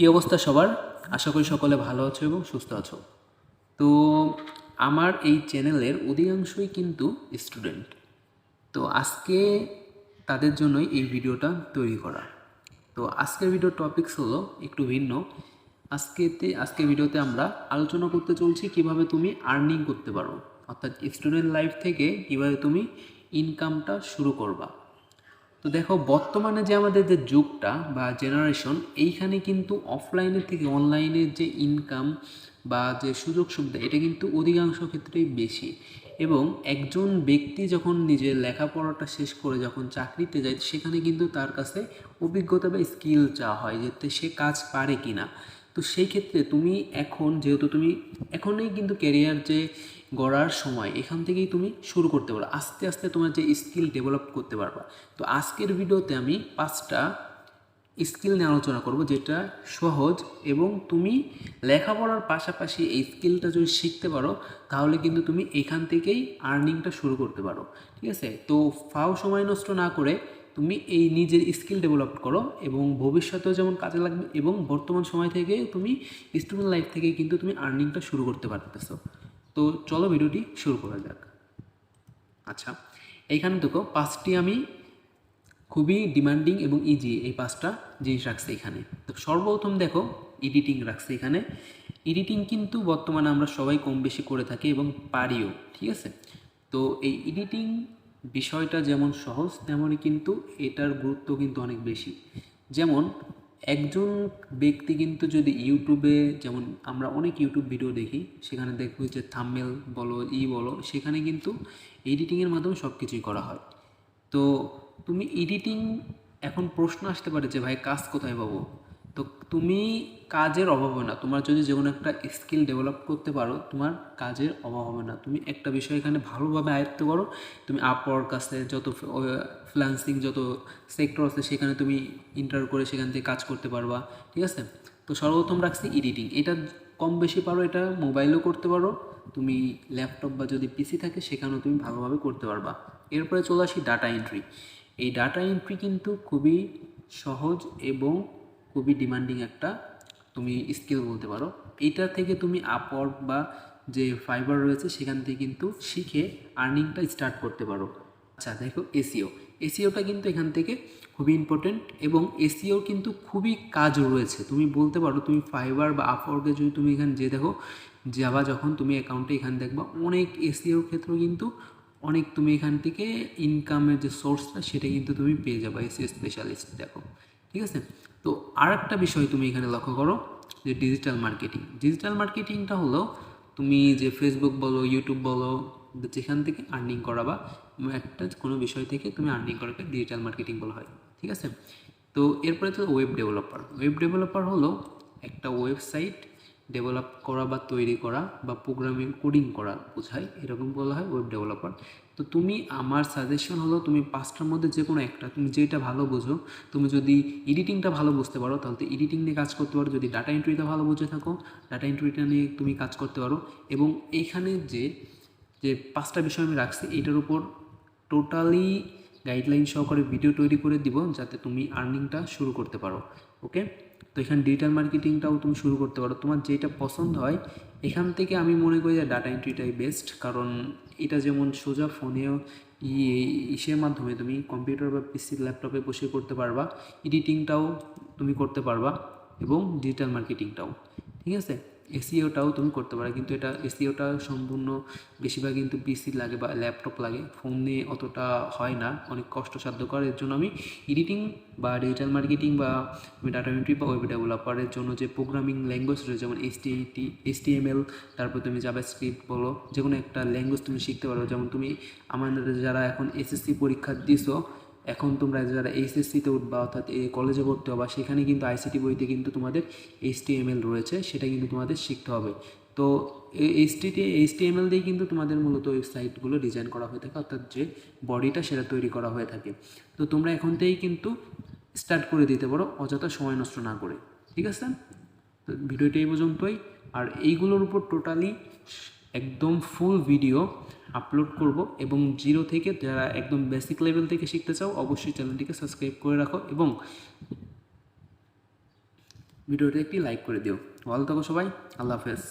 কী অবস্থা সবার? আশা করি সকলে ভালো আছো এবং সুস্থ আছো। তো আমার এই চ্যানেলের অধিকাংশই কিন্তু স্টুডেন্ট। তো আজকে তাদের জন্যই এই ভিডিওটা তৈরি করা। তো আজকের ভিডিওর টপিকস হলো একটু ভিন্ন। আজকেতে, আজকের ভিডিওতে আমরা আলোচনা করতে চলছি কীভাবে তুমি আর্নিং করতে পারো। অর্থাৎ স্টুডেন্ট লাইফ থেকে কীভাবে তুমি ইনকামটা শুরু করবা। তো দেখো, বর্তমানে যে আমাদের যে যুগটা বা জেনারেশন এইখানে কিন্তু অফলাইনের থেকে অনলাইনের যে ইনকাম বা যে সুযোগ সুবিধা, এটা কিন্তু অধিকাংশ ক্ষেত্রেই বেশি। এবং একজন ব্যক্তি যখন নিজের লেখাপড়াটা শেষ করে যখন চাকরিতে যায়, সেখানে কিন্তু তার কাছে অভিজ্ঞতা বা স্কিল চাওয়া হয় যাতে সে কাজ পারে কি না তো সেই ক্ষেত্রে তুমি এখন, যেহেতু তুমি এখনই কিন্তু ক্যারিয়ার যে গড়ার সময় এখান থেকেই তুমি শুরু করতে পারো। আস্তে আস্তে তোমার যে স্কিল ডেভেলপ করতে পারবা। তো আজকের ভিডিওতে আমি পাঁচটা স্কিল নিয়ে আলোচনা করব, যেটা সহজ এবং তুমি লেখাপড়ার পাশাপাশি এই স্কিলটা যদি শিখতে পারো, তাহলে কিন্তু তুমি এখান থেকেই আর্নিংটা শুরু করতে পারো। ঠিক আছে? তো ফাও সময় নষ্ট না করে তুমি এই নিজের স্কিল ডেভেলপ করো এবং ভবিষ্যতেও যেমন কাজে লাগবে এবং বর্তমান সময় থেকে তুমি স্টুডেন্ট লাইফ থেকে কিন্তু তুমি আর্নিংটা শুরু করতে পারতেছো। তো চলো ভিডিওটি শুরু করা যাক। আচ্ছা এইখানে দেখো পাঁচটি আমি খুবই ডিমান্ডিং এবং ইজি এই পাঁচটা জিনিস রাখছে এখানে। তো সর্বপ্রথম দেখো এডিটিং রাখছে এখানে। এডিটিং কিন্তু বর্তমানে আমরা সবাই কম বেশি করে থাকি এবং পারিও, ঠিক আছে? তো এই এডিটিং বিষয়টা যেমন সহজ, তেমনই কিন্তু এটার গুরুত্ব কিন্তু অনেক বেশি। যেমন একজন ব্যক্তি কিন্তু যদি ইউটিউবে, যেমন আমরা অনেক ইউটিউব ভিডিও দেখি, সেখানে দেখব যে থাম্মেল বলো, ই বলো, সেখানে কিন্তু এডিটিংয়ের মাধ্যমে সব কিছুই করা হয়। তো তুমি এডিটিং, এখন প্রশ্ন আসতে পারে যে ভাই কাজ কোথায় পাবো? তো তুমি কাজের অভাব হবে না। তোমার যদি যে কোনো একটা স্কিল ডেভেলপ করতে পারো, তোমার কাজের অভাব হবে না। তুমি একটা বিষয় এখানে ভালোভাবে আয়ত্ত করো। তুমি আপওয়ার কাছে যত ফ্রিল্যান্সিং যত সেক্টর আছে, সেখানে তুমি ইন্টার করে সেখান থেকে কাজ করতে পারবা। ঠিক আছে? তো সর্বপ্রথম রাখছি এডিটিং এটা কম বেশি পারো, এটা মোবাইলেও করতে পারো। তুমি ল্যাপটপ বা যদি পিসি থাকে, সেখানেও তুমি ভালোভাবে করতে পারবা। এরপরে চলে আসি ডাটা এন্ট্রি এই ডাটা এন্ট্রি কিন্তু খুবই সহজ এবং খুবই ডিমান্ডিং একটা তুমি স্কিল বলতে পারো। এইটা থেকে তুমি আপওয়ার্ক বা যে ফাইবার রয়েছে সেখান থেকে কিন্তু শিখে আর্নিংটা স্টার্ট করতে পারো। আচ্ছা দেখো এসিও এসিওটা কিন্তু এখান থেকে খুবই ইম্পর্টেন্ট এবং এসিও কিন্তু খুবই কাজ রয়েছে। তুমি বলতে পারো, তুমি ফাইবার বা আপওয়ার্কে যদি তুমি এখানে যে দেখো, যাবা যখন তুমি অ্যাকাউন্টে এখানে দেখবা, অনেক এসিওর ক্ষেত্রেও কিন্তু অনেক তুমি এখান থেকে ইনকামের যে সোর্সটা সেটা কিন্তু তুমি পেয়ে যাবে। এসিও স্পেশালিস্ট দেখো। ঠিক আছে? তো আর একটা বিষয় তুমি এখানে লক্ষ্য করো, যে ডিজিটাল মার্কেটিং ডিজিটাল মার্কেটিংটা হলো তুমি যে ফেসবুক বলো ইউটিউব বলো যেখান থেকে আর্নিং করা বা একটা কোনো বিষয় থেকে তুমি আর্নিং করাকে ডিজিটাল মার্কেটিং বলা হয়, ঠিক আছে? তো এরপরে তো ওয়েব ডেভেলপার ওয়েব ডেভেলপার হলো একটা ওয়েবসাইট ডেভেলপ করা বা তৈরি করা বা প্রোগ্রামিং কোডিং করা বোঝায়, এরকম বলা হয় ওয়েব ডেভেলপার তো তুমি আমার সাজেশন হলো তুমি পাঁচটার মধ্যে যে কোনো একটা, তুমি যেটা ভালো বোঝো, তুমি যদি এডিটিংটা ভালো বুঝতে পারো, তাহলে তো এডিটিং নিয়ে কাজ করতে পারো, যদি ডাটা এন্ট্রিটা ভালো বুঝে থাকো ডাটা এন্ট্রিটা নিয়ে তুমি কাজ করতে পারো। এবং এইখানে যে যে পাঁচটা বিষয় আমি রাখছি, এটার উপর টোটালি গাইডলাইন সহকারে ভিডিও তৈরি করে দিব যাতে তুমি আর্নিংটা শুরু করতে পারো ওকে তো এখানে ডিজিটাল মার্কেটিংটাও তুমি শুরু করতে পারো। তোমার যেটা পছন্দ হয়, এখান থেকে আমি মনে করি যে ডাটা এন্ট্রিটাই বেস্ট কারণ এটা যেমন সোজা ফোনেও ইসের মাধ্যমে তুমি কম্পিউটার বা পিসি ল্যাপটপে বসে করতে পারবা এডিটিংটাও তুমি করতে পারবা, এবং ডিজিটাল মার্কেটিংটাও ঠিক আছে? এসিওটাও তুমি করতে পারো, কিন্তু এটা এসিওটা সম্পূর্ণ বেশিরভাগ কিন্তু পিসি লাগে বা ল্যাপটপ লাগে। ফোনে অতটা হয় না, অনেক কষ্টসাধ্যকর এর জন্য আমি এডিটিং বা ডিজিটাল মার্কেটিং বা ডাটা এন্ট্রি বা ওয়েব ডেভেলপারের জন্য যে প্রোগ্রামিং ল্যাঙ্গুয়েজ রয়েছে, যেমন S T T S T M L তারপর তুমি যাবা স্ক্রিপ্ট বলো যে কোনো একটা ল্যাঙ্গুয়েজ তুমি শিখতে পারো। যেমন তুমি আমাদের যারা এখন এসএসসি পরীক্ষা দিছো এখন তোমরা যারা এইচএসসিতে উঠবা, অর্থাৎ এই কলেজে ভর্তি হবা, সেখানে কিন্তু আইসিটি বইতে কিন্তু তোমাদের এইচটিএমএল রয়েছে, সেটা কিন্তু তোমাদের শিখতে হবে। তো এইচটিটি এইচটিএমএল দিয়ে কিন্তু তোমাদের মূলত ওয়েবসাইটগুলো ডিজাইন করা হয়ে থাকে, অর্থাৎ যে বডিটা সেটা তৈরি করা হয়ে থাকে। তো তোমরা এখন থেকেই কিন্তু স্টার্ট করে দিতে পারো, অযথা সময় নষ্ট না করে, ঠিক আছে? তো ভিডিওটা এই পর্যন্তই। আর এইগুলোর উপর টোটালি একদম ফুল ভিডিও আপলোড করব এবং জিরো থেকে যারা একদম বেসিক লেভেল থেকে শিখতে চাও, অবশ্যই চ্যানেলটিকে সাবস্ক্রাইব করে রাখো এবং ভিডিওটি একটি লাইক করে দিও। ভালো থাকো সবাই, আল্লাহ হাফেজ।